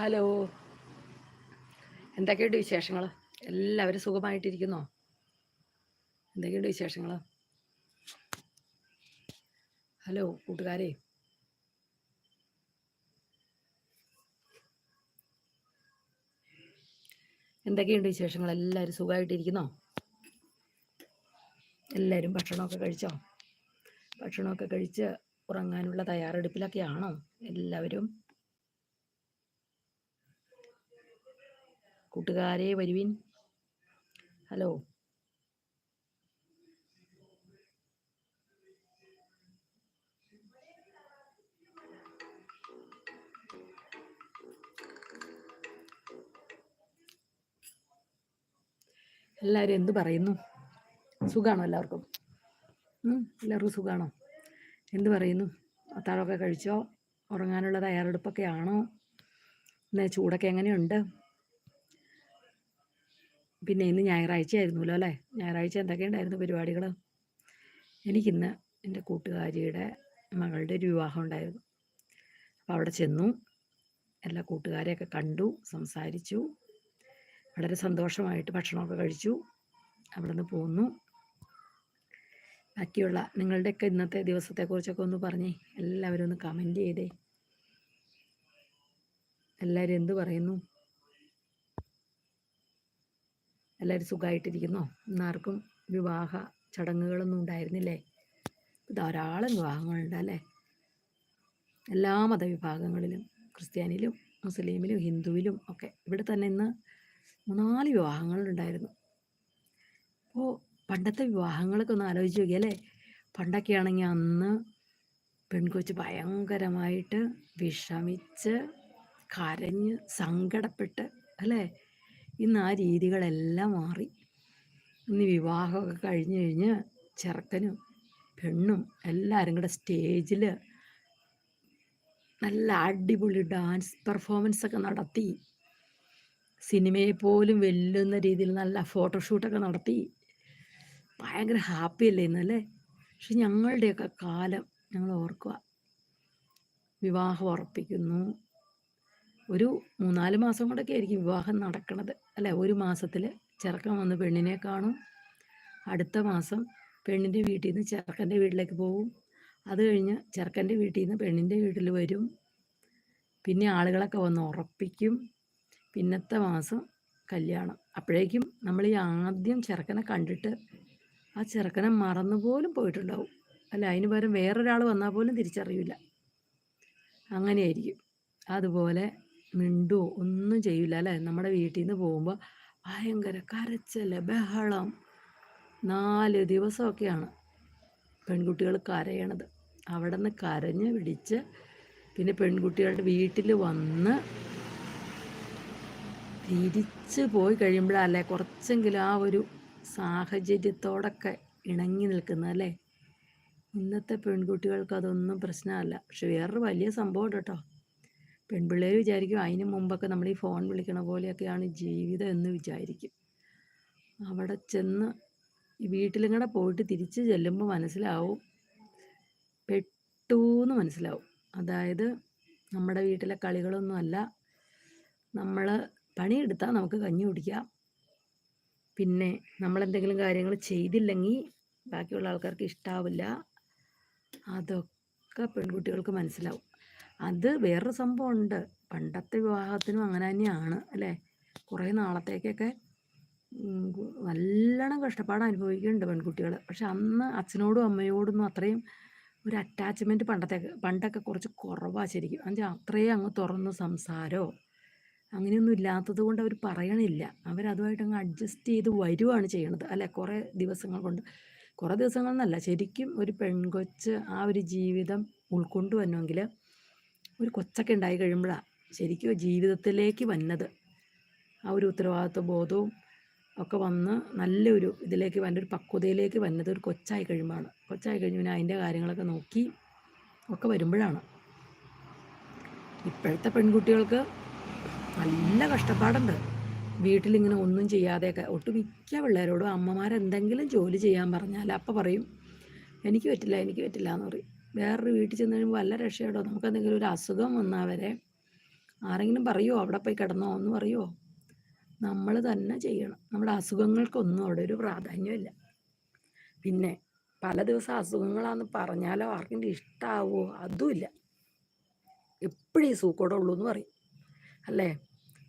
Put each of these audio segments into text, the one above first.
Hello. എന്തൊക്കെയുണ്ട് വിശേഷങ്ങൾ എല്ലാവരും സുഖമായിട്ടിരിക്കുന്നോ? എന്തൊക്കെയുണ്ട് വിശേഷങ്ങൾ ഹലോ കൂട്ടുകാരെ. എന്തൊക്കെയുണ്ട് വിശേഷങ്ങൾ എല്ലാവരും സുഖമായിട്ടിരിക്കുന്നോ? എല്ലാവരും ഭക്ഷണമൊക്കെ കഴിച്ചോ? ഭക്ഷണമൊക്കെ കഴിച്ച് ഉറങ്ങാനുള്ള തയ്യാറെടുപ്പിലൊക്കെയാണോ? എല്ലാവരും കൂട്ടുകാരെ വരുവിൻ. ഹലോ. എല്ലാവരും എന്ത് പറയുന്നു? സുഖാണോ എല്ലാവർക്കും? എല്ലാവർക്കും സുഖാണോ? എന്ത് പറയുന്നു? അത്താഴമൊക്കെ കഴിച്ചോ? ഉറങ്ങാനുള്ള തയ്യാറെടുപ്പൊക്കെ ആണോ? ചൂടൊക്കെ എങ്ങനെയുണ്ട്? പിന്നെ ഇന്ന് ഞായറാഴ്ച ആയിരുന്നല്ലോ അല്ലേ? ഞായറാഴ്ച എന്തൊക്കെയുണ്ടായിരുന്നു പരിപാടികൾ എനിക്കിന്ന് എന്റെ കൂട്ടുകാരിയുടെ മകളുടെ ഒരു വിവാഹം ഉണ്ടായിരുന്നു. അപ്പോൾ അവിടെ ചെന്നു. എല്ലാ കൂട്ടുകാരെയൊക്കെ കണ്ടു സംസാരിച്ചു. വളരെ സന്തോഷമായിട്ട് ഭക്ഷണമൊക്കെ കഴിച്ചു. അവിടെ നിന്ന് പോന്നു. ബാക്കിയുള്ള നിങ്ങളുടെയൊക്കെ ഇന്നത്തെ ദിവസത്തെക്കുറിച്ചൊക്കെ ഒന്ന് പറഞ്ഞേ. എല്ലാവരും ഒന്ന് കമന്റ് ചെയ്തേ. എല്ലാവരും എന്ത് പറയുന്നു? എല്ലാവരും സുഖമായിട്ടിരിക്കുന്നോ ഇന്നാർക്കും വിവാഹ ചടങ്ങുകളൊന്നും ഉണ്ടായിരുന്നില്ലേ? ധാരാളം വിവാഹങ്ങളുണ്ട് അല്ലേ? എല്ലാ മതവിഭാഗങ്ങളിലും ക്രിസ്ത്യാനിയിലും മുസ്ലിമിലും ഹിന്ദുവിലും ഒക്കെ ഇവിടെ തന്നെ ഇന്ന് മൂന്നാൽ വിവാഹങ്ങളുണ്ടായിരുന്നു അപ്പോൾ പണ്ടത്തെ വിവാഹങ്ങളൊക്കെ ഒന്ന് ആലോചിച്ച് നോക്കിയല്ലേ പണ്ടൊക്കെ ആണെങ്കിൽ അന്ന് പെൺകൊച്ച് ഭയങ്കരമായിട്ട് വിഷമിച്ച് കരഞ്ഞ് സങ്കടപ്പെട്ട് അല്ലേ? ഇന്ന് ആ രീതികളെല്ലാം മാറി. ഇന്ന് വിവാഹമൊക്കെ കഴിഞ്ഞ് കഴിഞ്ഞ് ചെറുക്കനും പെണ്ണും എല്ലാവരും കൂടെ സ്റ്റേജിൽ നല്ല അടിപൊളി ഡാൻസ് പെർഫോമൻസ് ഒക്കെ നടത്തി. സിനിമയെ പോലും വെല്ലുന്ന രീതിയിൽ നല്ല ഫോട്ടോഷൂട്ടൊക്കെ നടത്തി. ഭയങ്കര ഹാപ്പി അല്ലേ ഇന്നല്ലേ പക്ഷെ ഞങ്ങളുടെയൊക്കെ കാലം ഞങ്ങൾ ഓർക്കുക വിവാഹം ഉറപ്പിക്കുന്നു. ഒരു മൂന്നാൽ മാസം കൊണ്ടൊക്കെ ആയിരിക്കും വിവാഹം നടക്കുന്നത് അല്ലേ? ഒരു മാസത്തിൽ ചെറുക്കൻ വന്ന് പെണ്ണിനെ കാണും. അടുത്ത മാസം പെണ്ണിന്റെ വീട്ടിൽ നിന്ന് ചെറുക്കന്റെ വീട്ടിലേക്ക് പോകും അത് കഴിഞ്ഞ് ചെറുക്കന്റെ വീട്ടിൽ നിന്ന് പെണ്ണിന്റെ വീട്ടിൽ വരും. പിന്നെ ആളുകളൊക്കെ വന്ന് ഉറപ്പിക്കും. പിന്നത്തെ മാസം കല്യാണം. അപ്പോഴേക്കും നമ്മൾ ഈ ആദ്യം ചെറുക്കനെ കണ്ടിട്ട് ആ ചെറുക്കനെ മറന്നു പോലും പോയിട്ടുണ്ടാവും. അല്ല? അതിന് പകരം വേറൊരാൾ വന്നാൽ പോലും തിരിച്ചറിയില്ല. അങ്ങനെയായിരിക്കും. അതുപോലെ മിണ്ടുവോ ഒന്നും ചെയ്യില്ല അല്ലേ? നമ്മുടെ വീട്ടിൽ നിന്ന് പോകുമ്പോൾ ഭയങ്കര കരച്ചൽ ബഹളം. നാല് ദിവസമൊക്കെയാണ് പെൺകുട്ടികൾ കരയണത്. അവിടെ നിന്ന് കരഞ്ഞ് പിടിച്ച് പിന്നെ പെൺകുട്ടികളുടെ വീട്ടിൽ വന്ന് തിരിച്ച് പോയി കഴിയുമ്പോഴല്ലേ കുറച്ചെങ്കിലും ആ ഒരു സാഹചര്യത്തോടൊക്കെ ഇണങ്ങി നിൽക്കുന്നത് അല്ലേ? ഇന്നത്തെ പെൺകുട്ടികൾക്ക് അതൊന്നും പ്രശ്നമല്ല. പക്ഷെ വേറൊരു വലിയ സംഭവം കേട്ടോ. പെൺപിള്ളേർ വിചാരിക്കും അതിന് മുമ്പൊക്കെ നമ്മൾ ഈ ഫോൺ വിളിക്കണ പോലെയൊക്കെയാണ് ജീവിതം എന്ന് വിചാരിക്കും. അവിടെ ചെന്ന് വീട്ടിലും കൂടെ പോയിട്ട് തിരിച്ച് ചെല്ലുമ്പോൾ മനസ്സിലാവും. പെട്ടു എന്ന് മനസ്സിലാവും. അതായത് നമ്മുടെ വീട്ടിലെ കളികളൊന്നുമല്ല നമ്മൾ പണിയെടുത്താൽ നമുക്ക് കഞ്ഞി കുടിക്കാം. പിന്നെ നമ്മളെന്തെങ്കിലും കാര്യങ്ങൾ ചെയ്തില്ലെങ്കിൽ ബാക്കിയുള്ള ആൾക്കാർക്ക് ഇഷ്ടാവില്ല. അതൊക്കെ പെൺകുട്ടികൾക്ക് മനസ്സിലാവും. അത് വേറൊരു സംഭവമുണ്ട്. പണ്ടത്തെ വിവാഹത്തിനും അങ്ങനെ തന്നെയാണ് അല്ലേ? കുറേ നാളത്തേക്കൊക്കെ നല്ലോണം കഷ്ടപ്പാട് അനുഭവിക്കുന്നുണ്ട് പെൺകുട്ടികൾ പക്ഷെ അന്ന് അച്ഛനോടും അമ്മയോടൊന്നും അത്രയും ഒരു അറ്റാച്ച്മെന്റ് പണ്ടത്തെ പണ്ടൊക്കെ കുറച്ച് കുറവാണ് ശരിക്കും. എന്നുവെച്ചാൽ അത്രയും അങ്ങ് തുറന്ന് സംസാരമോ അങ്ങനെയൊന്നും ഇല്ലാത്തത് കൊണ്ട് അവർ പറയണില്ല. അവരതുമായിട്ട് അങ്ങ് അഡ്ജസ്റ്റ് ചെയ്ത് വരുവാണ് ചെയ്യണത് അല്ലെ? കുറേ ദിവസങ്ങൾ കൊണ്ട്. കുറേ ദിവസങ്ങൾ എന്നല്ല ശരിക്കും ഒരു പെൺകൊച്ച് ആ ഒരു ജീവിതം ഉൾക്കൊണ്ടു വരണമെങ്കിൽ ഒരു കൊച്ചൊക്കെ ഉണ്ടായി കഴിയുമ്പോഴാണ് ശരിക്കും ജീവിതത്തിലേക്ക് വന്നത്. ആ ഒരു ഉത്തരവാദിത്വ ബോധവും ഒക്കെ വന്ന് നല്ലൊരു ഇതിലേക്ക് ഒരു പക്വതയിലേക്ക് വന്നത് ഒരു കൊച്ചായി കഴിയുമ്പോഴാണ്. കൊച്ചായി കഴിഞ്ഞ് പിന്നെ അതിന്റെ കാര്യങ്ങളൊക്കെ നോക്കി ഒക്കെ വരുമ്പോഴാണ്. ഇപ്പോഴത്തെ പെൺകുട്ടികൾക്ക് നല്ല കഷ്ടപ്പാടുണ്ട്. വീട്ടിലിങ്ങനെ ഒന്നും ചെയ്യാതെയൊക്കെ. ഒട്ടുമിക്ക പിള്ളേരോടും അമ്മമാരെന്തെങ്കിലും ജോലി ചെയ്യാൻ പറഞ്ഞാൽ അപ്പം പറയും എനിക്ക് പറ്റില്ല എനിക്ക് പറ്റില്ല എന്ന് പറയും. വേറൊരു വീട്ടിൽ ചെന്ന് കഴിയുമ്പോൾ വല്ല രക്ഷയോടോ നമുക്ക് എന്തെങ്കിലും ഒരു അസുഖം വന്നാൽ വരെ ആരെങ്കിലും പറയുമോ അവിടെ പോയി കിടന്നോ എന്ന് പറയുമോ നമ്മൾ തന്നെ ചെയ്യണം. നമ്മുടെ അസുഖങ്ങൾക്കൊന്നും അവിടെ ഒരു പ്രാധാന്യമില്ല. പിന്നെ പല ദിവസം അസുഖങ്ങളാന്ന് പറഞ്ഞാലോ ആർക്കെങ്കിലും ഇഷ്ടാവോ? അതുമില്ല. എപ്പോഴും ഈ സൂക്കോടെ ഉള്ളൂ എന്ന് പറയും. അല്ലേ?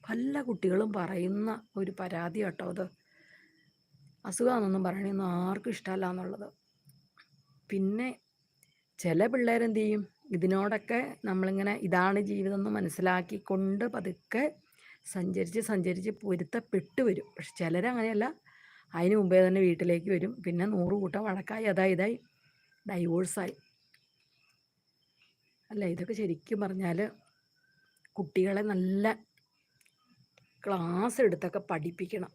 പല കുട്ടികളും പറയുന്ന ഒരു പരാതി കേട്ടോ അത്. അസുഖമാണെന്നൊന്നും പറയണമെന്നും ആർക്കും ഇഷ്ടമല്ല എന്നുള്ളത്. പിന്നെ ചില പിള്ളേരെന്ത് ചെയ്യും? ഇതിനോടൊക്കെ നമ്മളിങ്ങനെ ഇതാണ് ജീവിതം എന്ന് മനസ്സിലാക്കിക്കൊണ്ട് പതുക്കെ സഞ്ചരിച്ച് സഞ്ചരിച്ച് പൊരുത്തപ്പെട്ട് വരും. പക്ഷെ ചിലരങ്ങനെയല്ല അതിന് മുമ്പേ തന്നെ വീട്ടിലേക്ക് വരും. പിന്നെ നൂറ് കൂട്ടം വഴക്കായി. അതായി ഇതായി. ഡൈവോഴ്സായി. അല്ല ഇതൊക്കെ ശരിക്കും പറഞ്ഞാൽ കുട്ടികളെ നല്ല ക്ലാസ് എടുത്തൊക്കെ പഠിപ്പിക്കണം.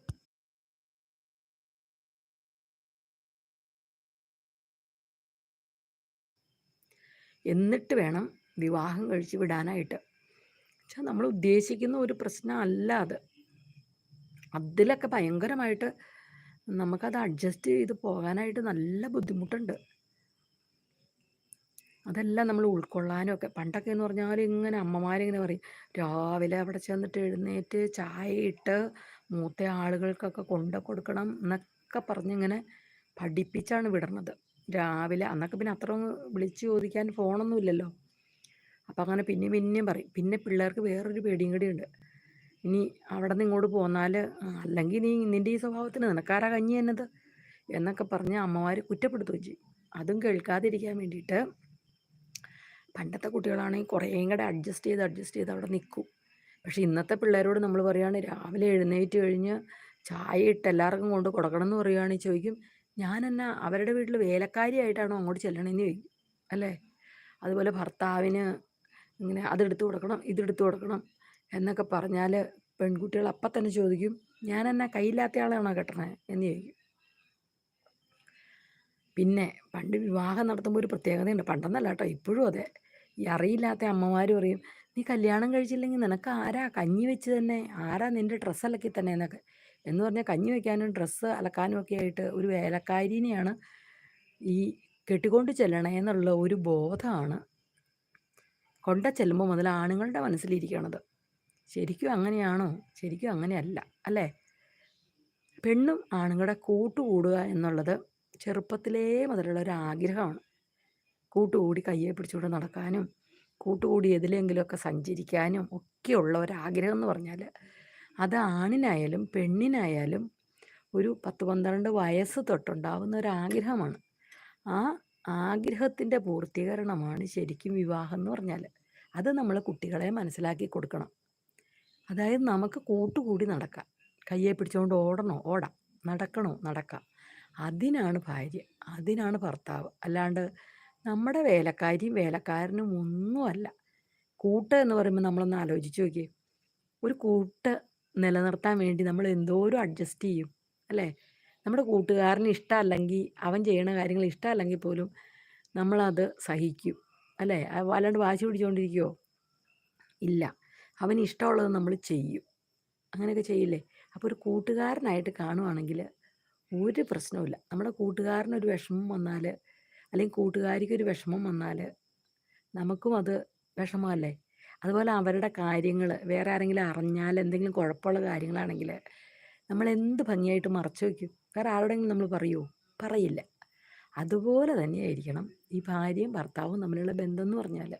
എന്നിട്ട് വേണം വിവാഹം കഴിച്ച് വിടാനായിട്ട്. പക്ഷെ നമ്മൾ ഉദ്ദേശിക്കുന്ന ഒരു പ്രശ്നമല്ല അത്. അതിലൊക്കെ ഭയങ്കരമായിട്ട് നമുക്കത് അഡ്ജസ്റ്റ് ചെയ്ത് പോകാനായിട്ട് നല്ല ബുദ്ധിമുട്ടുണ്ട്. അതെല്ലാം നമ്മൾ ഉൾക്കൊള്ളാനും ഒക്കെ പണ്ടൊക്കെ എന്ന് പറഞ്ഞാൽ ഇങ്ങനെ അമ്മമാരിങ്ങനെ പറയും രാവിലെ അവിടെ ചെന്നിട്ട് എഴുന്നേറ്റ് ചായ ഇട്ട് മൂത്ത ആളുകൾക്കൊക്കെ കൊണ്ടു കൊടുക്കണം എന്നൊക്കെ പറഞ്ഞിങ്ങനെ പഠിപ്പിച്ചാണ് വിടുന്നത് രാവിലെ അന്നൊക്കെ പിന്നെ അത്ര വിളിച്ച് ചോദിക്കാൻ ഫോണൊന്നും ഇല്ലല്ലോ. അപ്പം അങ്ങനെ പിന്നെയും പിന്നെയും പറയും. പിന്നെ പിള്ളേർക്ക് വേറൊരു പേടിയും കൂടിയുണ്ട് ഇനി അവിടെ നിന്ന് ഇങ്ങോട്ട് പോന്നാൽ അല്ലെങ്കിൽ നീ നിന്റെ ഈ സ്വഭാവത്തിന് നിനക്കാരാ കഞ്ഞി എന്നത് എന്നൊക്കെ പറഞ്ഞ് അമ്മമാർ കുറ്റപ്പെടുത്തുകയും ചെയ്യും. അതും കേൾക്കാതിരിക്കാൻ വേണ്ടിയിട്ട് പണ്ടത്തെ കുട്ടികളാണെങ്കിൽ കുറേയും കൂടെ അഡ്ജസ്റ്റ് ചെയ്ത് അഡ്ജസ്റ്റ് ചെയ്ത് അവിടെ നിൽക്കും പക്ഷേ ഇന്നത്തെ പിള്ളേരോട് നമ്മൾ പറയുകയാണ് രാവിലെ എഴുന്നേറ്റ് കഴിഞ്ഞ് ചായ ഇട്ട് എല്ലാവർക്കും കൊണ്ട് കൊടുക്കണം എന്ന് പറയുകയാണെങ്കിൽ ചോദിക്കും. ഞാൻ എന്നാ അവരുടെ വീട്ടിൽ വേലക്കാരിയായിട്ടാണോ അങ്ങോട്ട് ചെല്ലണമെന്ന് ചോദിക്കും അല്ലേ? അതുപോലെ ഭർത്താവിന് ഇങ്ങനെ അതെടുത്ത് കൊടുക്കണം ഇതെടുത്ത് കൊടുക്കണം എന്നൊക്കെ പറഞ്ഞാൽ പെൺകുട്ടികൾ അപ്പം തന്നെ ചോദിക്കും ഞാൻ എന്നാ കയ്യില്ലാത്ത ആളാണോ കെട്ടണേ? എന്ന് ചോദിക്കും. പിന്നെ പണ്ട് വിവാഹം നടത്തുമ്പോൾ ഒരു പ്രത്യേകതയുണ്ട്. പണ്ടെന്നല്ല കേട്ടോ ഇപ്പോഴും അതെ. ഈ അറിയില്ലാത്ത അമ്മമാർ പറയും നീ കല്യാണം കഴിച്ചില്ലെങ്കിൽ നിനക്ക് ആരാ കഞ്ഞി വെച്ച് തന്നെ? ആരാ നിന്റെ ഡ്രസ്സ് അലക്കി തന്നെ എന്നൊക്കെ എന്ന് പറഞ്ഞാൽ കഞ്ഞി വയ്ക്കാനും ഡ്രസ്സ് അലക്കാനും ഒക്കെ ആയിട്ട് ഒരു വേലക്കാരിനെയാണ് ഈ കെട്ടിക്കൊണ്ട് ചെല്ലണേ എന്നുള്ള ഒരു ബോധമാണ് കൊണ്ട ചെല്ലുമ്പോൾ മുതൽ ആണുങ്ങളുടെ മനസ്സിലിരിക്കണത്. ശരിക്കും അങ്ങനെയാണോ? ശരിക്കും അങ്ങനെയല്ല അല്ലേ? പെണ്ണും ആണുങ്ങളുടെ കൂട്ടുകൂടുക എന്നുള്ളത് ചെറുപ്പത്തിലേ മുതലുള്ള ഒരു ആഗ്രഹമാണ്. കൂട്ടുകൂടി കയ്യെ പിടിച്ചുകൊണ്ട് നടക്കാനും കൂട്ടുകൂടി എതിലെങ്കിലുമൊക്കെ സഞ്ചരിക്കാനും ഒക്കെയുള്ള ഒരാഗ്രഹം എന്ന് പറഞ്ഞാൽ അത് ആണിനായാലും പെണ്ണിനായാലും ഒരു പത്ത് പന്ത്രണ്ട് വയസ്സ് തൊട്ടുണ്ടാവുന്ന ഒരു ആഗ്രഹമാണ് ആ ആഗ്രഹത്തിന്റെ പൂർത്തീകരണമാണ് ശരിക്കും വിവാഹം എന്ന് പറഞ്ഞാൽ. അത് നമ്മൾ കുട്ടികളെ മനസ്സിലാക്കി കൊടുക്കണം. അതായത് നമുക്ക് കൂട്ടുകൂടി നടക്കാം. കയ്യെ പിടിച്ചുകൊണ്ട് ഓടണോ? ഓടാം. നടക്കണോ? നടക്കാം. അതിനാണ് ഭാര്യ. അതിനാണ് ഭർത്താവ്. അല്ലാണ്ട് നമ്മുടെ വേലക്കാരിയും വേലക്കാരനും ഒന്നുമല്ല. കൂട്ട് എന്ന് പറയുമ്പോൾ നമ്മളൊന്ന് ആലോചിച്ച് നോക്കിയേ. ഒരു കൂട്ട് നിലനിർത്താൻ വേണ്ടി നമ്മൾ എന്തോരം അഡ്ജസ്റ്റ് ചെയ്യും അല്ലേ? നമ്മുടെ കൂട്ടുകാരന് ഇഷ്ടമല്ലെങ്കിൽ അവൻ ചെയ്യണ കാര്യങ്ങൾ ഇഷ്ടമല്ലെങ്കിൽ പോലും നമ്മളത് സഹിക്കും അല്ലേ? വല്ലാണ്ട് വാശി പിടിച്ചുകൊണ്ടിരിക്കുമോ ഇല്ല. അവന് ഇഷ്ടമുള്ളത് നമ്മൾ ചെയ്യും. അങ്ങനെയൊക്കെ ചെയ്യില്ലേ? അപ്പോൾ ഒരു കൂട്ടുകാരനായിട്ട് കാണുവാണെങ്കിൽ ഒരു പ്രശ്നവുമില്ല നമ്മുടെ കൂട്ടുകാരനൊരു വിഷമം വന്നാൽ അല്ലെങ്കിൽ കൂട്ടുകാരിക്കൊരു വിഷമം വന്നാൽ നമുക്കും അത് വിഷമമല്ലേ? അതുപോലെ അവരുടെ കാര്യങ്ങൾ വേറെ ആരെങ്കിലും അറിഞ്ഞാൽ എന്തെങ്കിലും കുഴപ്പമുള്ള കാര്യങ്ങളാണെങ്കിൽ നമ്മൾ എന്ത് ഭംഗിയായിട്ട് മറച്ചു വയ്ക്കും. വേറെ ആരോടെങ്കിലും നമ്മൾ പറയുമോ പറയില്ല. അതുപോലെ തന്നെയായിരിക്കണം ഈ ഭാര്യയും ഭർത്താവും തമ്മിലുള്ള ബന്ധം എന്ന് പറഞ്ഞാൽ.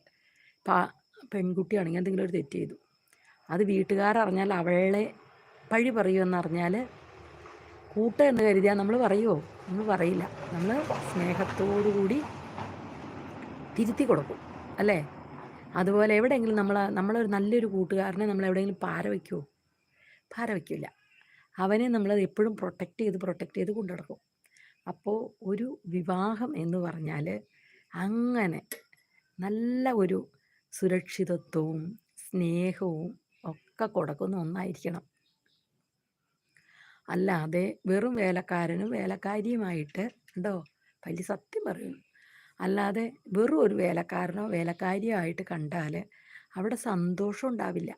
പാ പെൺകുട്ടിയാണെങ്കിൽ എന്തെങ്കിലും ഒരു തെറ്റ് ചെയ്തു. അത് വീട്ടുകാരറിഞ്ഞാൽ അവളെ പഴി പറയുമെന്നറിഞ്ഞാൽ കൂട്ട എന്ന് കരുതിയാൽ നമ്മൾ പറയുമോ നമ്മൾ പറയില്ല. നമ്മൾ സ്നേഹത്തോടു കൂടി തിരുത്തി കൊടുക്കും. അല്ലേ? അതുപോലെ എവിടെയെങ്കിലും നമ്മൾ നമ്മളൊരു നല്ലൊരു കൂട്ടുകാരനെ നമ്മൾ എവിടെയെങ്കിലും പാര വയ്ക്കുമോ പാര വയ്ക്കില്ല അവനെ നമ്മൾ എപ്പോഴും പ്രൊട്ടക്റ്റ് ചെയ്ത് പ്രൊട്ടക്റ്റ് ചെയ്ത് കൊണ്ടു നടക്കും. അപ്പോൾ ഒരു വിവാഹം എന്ന് പറഞ്ഞാൽ അങ്ങനെ നല്ല ഒരു സുരക്ഷിതത്വവും സ്നേഹവും ഒക്കെ കൊടുക്കുന്ന ഒന്നായിരിക്കണം. അല്ലാതെ വെറും വേലക്കാരനും വേലക്കാരിയുമായിട്ട് ഉണ്ടോ വലിയ സത്യം പറയുന്നു. അല്ലാതെ വെറും ഒരു വേലക്കാരനോ വേലക്കാരിയോ ആയിട്ട് കണ്ടാൽ അവിടെ സന്തോഷം ഉണ്ടാവില്ല.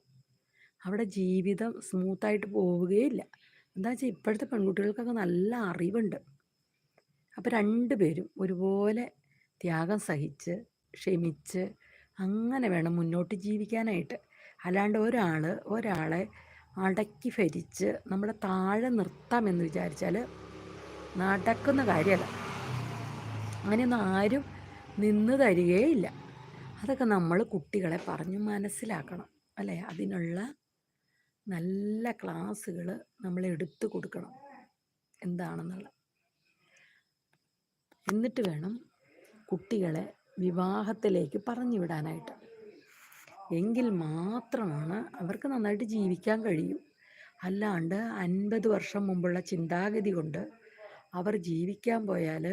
അവിടെ ജീവിതം സ്മൂത്തായിട്ട് പോവുകയില്ല. എന്താ വെച്ചാൽ ഇപ്പോഴത്തെ പെൺകുട്ടികൾക്കൊക്കെ നല്ല അറിവുണ്ട്. അപ്പോൾ രണ്ട് പേരും ഒരുപോലെ ത്യാഗം സഹിച്ച് ക്ഷമിച്ച് അങ്ങനെ വേണം മുന്നോട്ട് ജീവിക്കാനായിട്ട്. അല്ലാണ്ട് ഒരാൾ ഒരാളെ അടക്കി ഭരിച്ച് നമ്മളെ താഴെ നിർത്താമെന്ന് വിചാരിച്ചാൽ നടക്കുന്ന കാര്യമല്ല. അങ്ങനെയൊന്നും ആരും നിന്ന് തരികയില്ല. അതൊക്കെ നമ്മൾ കുട്ടികളെ പറഞ്ഞു മനസ്സിലാക്കണം അല്ലേ? അതിനുള്ള നല്ല ക്ലാസ്സുകൾ നമ്മൾ എടുത്തു കൊടുക്കണം എന്താണെന്നുള്ള എന്നിട്ട് വേണം കുട്ടികളെ വിവാഹത്തിലേക്ക് പറഞ്ഞു വിടാനായിട്ട് എങ്കിൽ മാത്രമാണ് അവർക്ക് നന്നായിട്ട് ജീവിക്കാൻ കഴിയും. അല്ലാണ്ട് അൻപത് വർഷം മുമ്പുള്ള ചിന്താഗതി കൊണ്ട് അവർ ജീവിക്കാൻ പോയാൽ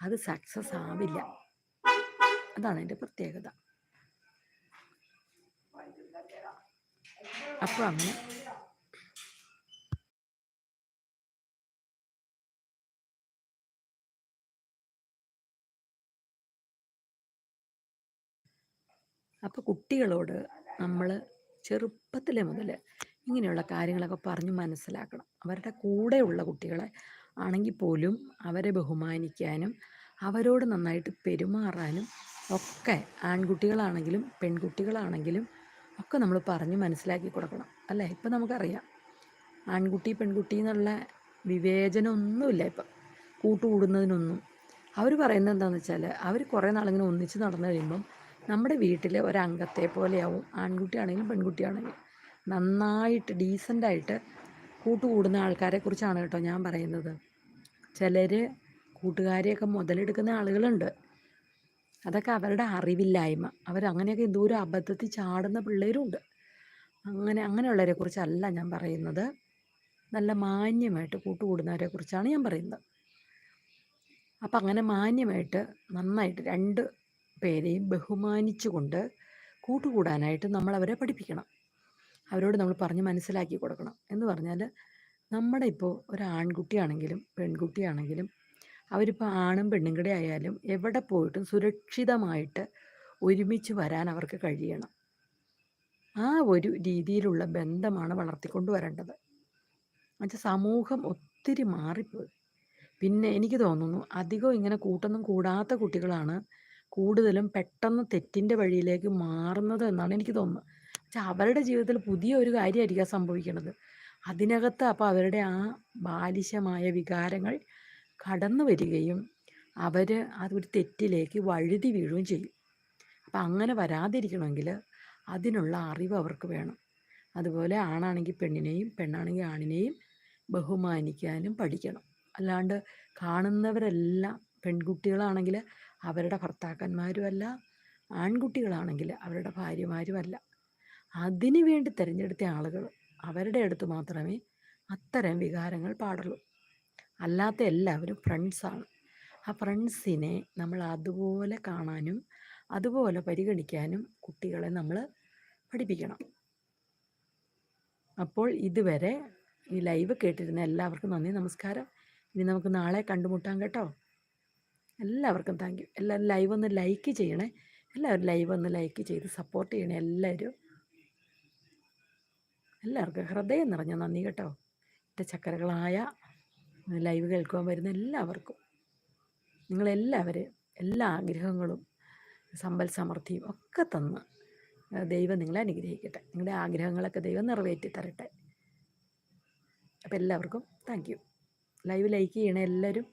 അത് സക്സസ് ആവില്ല. അതാണ് എന്റെ പ്രത്യേകത. അപ്പോൾ അങ്ങനെ അപ്പോൾ കുട്ടികളോട് നമ്മൾ ചെറുപ്പത്തിലെ മുതൽ ഇങ്ങനെയുള്ള കാര്യങ്ങളൊക്കെ പറഞ്ഞു മനസ്സിലാക്കണം. അവരുടെ കൂടെയുള്ള കുട്ടികളെ ആണെങ്കിൽ പോലും അവരെ ബഹുമാനിക്കാനും അവരോട് നന്നായിട്ട് പെരുമാറാനും ഒക്കെ ആൺകുട്ടികളാണെങ്കിലും പെൺകുട്ടികളാണെങ്കിലും ഒക്കെ നമ്മൾ പറഞ്ഞ് മനസ്സിലാക്കി കൊടുക്കണം അല്ലേ? ഇപ്പം നമുക്കറിയാം. ആൺകുട്ടി പെൺകുട്ടി എന്നുള്ള വിവേചനമൊന്നുമില്ല ഇപ്പം. കൂട്ടുകൂടുന്നതിനൊന്നും. അവർ പറയുന്നത് എന്താണെന്ന് വെച്ചാൽ അവർ കുറേ നാളിങ്ങനെ ഒന്നിച്ച് നടന്നു കഴിയുമ്പം നമ്മുടെ വീട്ടിലെ ഒരംഗത്തെ പോലെയാവും ആൺകുട്ടിയാണെങ്കിലും പെൺകുട്ടിയാണെങ്കിലും. നന്നായിട്ട് ഡീസന്റായിട്ട് കൂട്ടുകൂടുന്ന ആൾക്കാരെ കുറിച്ചാണ് കേട്ടോ ഞാൻ പറയുന്നത്. ചിലർ കൂട്ടുകാരെയൊക്കെ മുതലെടുക്കുന്ന ആളുകളുണ്ട്. അതൊക്കെ അവരുടെ അറിവില്ലായ്മ. അവർ അവരങ്ങനെയൊക്കെ എന്തോരം അബദ്ധത്തിൽ ചാടുന്ന പിള്ളേരുണ്ട്. അങ്ങനെ അങ്ങനെയുള്ളവരെ കുറിച്ചല്ല ഞാൻ പറയുന്നത്. നല്ല മാന്യമായിട്ട് കൂട്ടുകൂടുന്നവരെ കുറിച്ചാണ് ഞാൻ പറയുന്നത്. അപ്പം അങ്ങനെ മാന്യമായിട്ട് നന്നായിട്ട് രണ്ട് പേരെയും ബഹുമാനിച്ചുകൊണ്ട് കൂട്ടുകൂടാനായിട്ട് നമ്മൾ അവരെ പഠിപ്പിക്കണം. അവരോട് നമ്മൾ പറഞ്ഞ് മനസ്സിലാക്കി കൊടുക്കണം. എന്ന് പറഞ്ഞാൽ നമ്മുടെ ഇപ്പോൾ ഒരു ആൺകുട്ടിയാണെങ്കിലും പെൺകുട്ടിയാണെങ്കിലും അവരിപ്പോൾ ആണും പെണ്ണും കൂടെ ആയാലും എവിടെ പോയിട്ടും സുരക്ഷിതമായിട്ട് ഒരുമിച്ച് വരാൻ അവർക്ക് കഴിയണം. ആ ഒരു രീതിയിലുള്ള ബന്ധമാണ് വളർത്തിക്കൊണ്ട് വരേണ്ടത്. എന്നുവെച്ചാൽ സമൂഹം ഒത്തിരി മാറിപ്പോയി. പിന്നെ എനിക്ക് തോന്നുന്നു അധികം ഇങ്ങനെ കൂട്ടൊന്നും കൂടാത്ത കുട്ടികളാണ് കൂടുതലും പെട്ടെന്ന് തെറ്റിന്റെ വഴിയിലേക്ക് മാറുന്നത് എന്നാണ് എനിക്ക് തോന്നുന്നത്. പക്ഷെ അവരുടെ ജീവിതത്തിൽ പുതിയ ഒരു കാര്യമായിരിക്കും സംഭവിക്കുന്നത് അതിനകത്ത് അപ്പോൾ അവരുടെ ആ ബാലിശമായ വികാരങ്ങൾ കടന്നു വരികയും അവർ അതൊരു തെറ്റിലേക്ക് വഴുതി വീഴുകയും ചെയ്യും. അപ്പം അങ്ങനെ വരാതിരിക്കണമെങ്കിൽ അതിനുള്ള അറിവ് അവർക്ക് വേണം. അതുപോലെ ആണാണെങ്കിൽ പെണ്ണിനെയും പെണ്ണാണെങ്കിൽ ആണിനെയും ബഹുമാനിക്കാനും പഠിക്കണം. അല്ലാണ്ട് കാണുന്നവരെല്ലാം പെൺകുട്ടികളാണെങ്കിൽ അവരുടെ ഭർത്താക്കന്മാരുമല്ല ആൺകുട്ടികളാണെങ്കിൽ അവരുടെ ഭാര്യമാരുമല്ല. അതിനു വേണ്ടി തിരഞ്ഞെടുത്ത ആളുകൾ അവരുടെ അടുത്ത് മാത്രമേ അത്തരം വികാരങ്ങൾ പാടുള്ളൂ. അല്ലാത്ത എല്ലാവരും ഫ്രണ്ട്സാണ് ആ ഫ്രണ്ട്സിനെ നമ്മൾ അതുപോലെ കാണാനും അതുപോലെ പരിഗണിക്കാനും കുട്ടികളെ നമ്മൾ പഠിപ്പിക്കണം. അപ്പോൾ ഇതുവരെ ഈ ലൈവ് കേട്ടിരുന്ന എല്ലാവർക്കും നന്ദി നമസ്കാരം. ഇനി നമുക്ക് നാളെ കണ്ടുമുട്ടാം കേട്ടോ. എല്ലാവർക്കും താങ്ക് യു എല്ലാവരും ലൈവ് ഒന്ന് ലൈക്ക് ചെയ്യണേ. എല്ലാവരും ലൈവ് ഒന്ന് ലൈക്ക് ചെയ്ത് സപ്പോർട്ട് ചെയ്യണേ എല്ലാവരും. എല്ലാവർക്കും ഹൃദയം നിറഞ്ഞ നന്ദി കേട്ടോ. എന്റെ ചക്കരകളായ ലൈവ് കേൾക്കുവാൻ വരുന്ന എല്ലാവർക്കും. നിങ്ങളെല്ലാവരും എല്ലാ ആഗ്രഹങ്ങളും സമ്പൽ സമൃദ്ധിയും ഒക്കെ തന്ന് ദൈവം നിങ്ങളെ അനുഗ്രഹിക്കട്ടെ. നിങ്ങളുടെ ആഗ്രഹങ്ങളൊക്കെ ദൈവം നിറവേറ്റി തരട്ടെ. അപ്പോൾ എല്ലാവർക്കും താങ്ക് യു. ലൈവ് ലൈക്ക് ചെയ്യണേ എല്ലാവരും